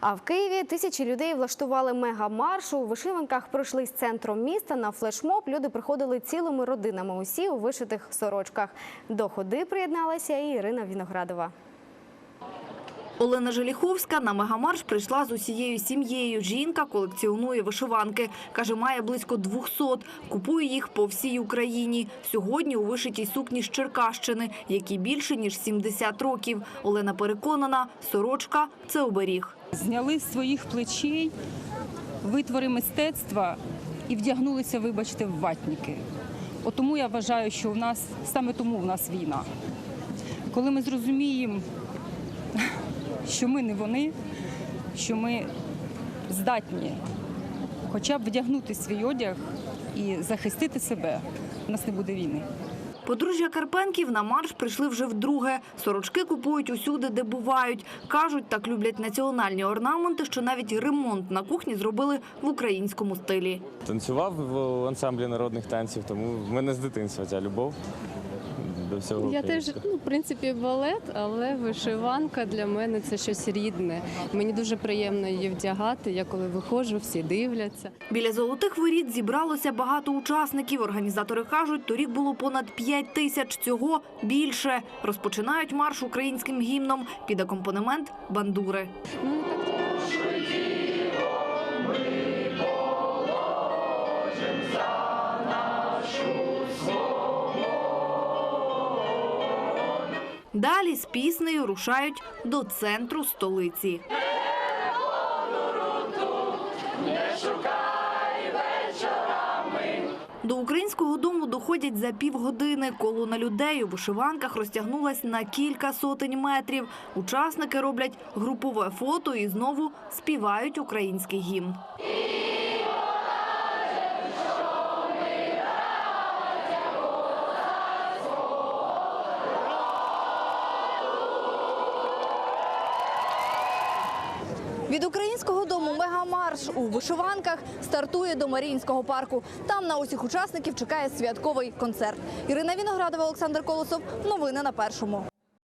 А в Києві тисячі людей влаштували мегамарш. У вишиванках пройшли з центром міста на флешмоб. Люди приходили цілими родинами. Усі у вишитих сорочках. До ходи приєдналася і Ірина Віноградова. Олена Желіховська на мегамарш прийшла з усією сім'єю. Жінка колекціонує вишиванки. Каже, має близько 200. Купує їх по всій Україні. Сьогодні у вишитій сукні з Черкащини, якій більше, ніж 70 років. Олена переконана, сорочка – це оберіг. зняли з своїх плечей витвори мистецтва і вдягнулися, вибачте, в ватніки. От тому я вважаю, що в нас саме тому в нас війна. Коли ми зрозуміємо, що ми не вони, що ми здатні хоча б вдягнути свій одяг і захистити себе, у нас не буде війни. Подружжя Карпенків на марш прийшли вже вдруге. Сорочки купують усюди, де бувають. Кажуть, так люблять національні орнаменти, що навіть ремонт на кухні зробили в українському стилі. Танцював в ансамблі народних танців, тому в мене з дитинства ця любов до всього. Я теж ну, в принципі балет, але вишиванка для мене це щось рідне. Мені дуже приємно її вдягати. Я коли виходжу, всі дивляться. Біля золотих воріт зібралося багато учасників. Організатори кажуть, торік було понад 5 тисяч, цього більше. Розпочинають марш українським гімном під акомпанемент бандури. Ну так Далі з піснею рушають до центру столиці. До українського дому доходять за півгодини. Колона людей у вишиванках розтягнулась на кілька сотень метрів. Учасники роблять групове фото і знову співають український гімн. Від українського дому мегамарш у вишиванках стартує до Маріїнського парку. Там на усіх учасників чекає святковий концерт. Ірина Віноградова, Олександр Колосов. Новини на першому.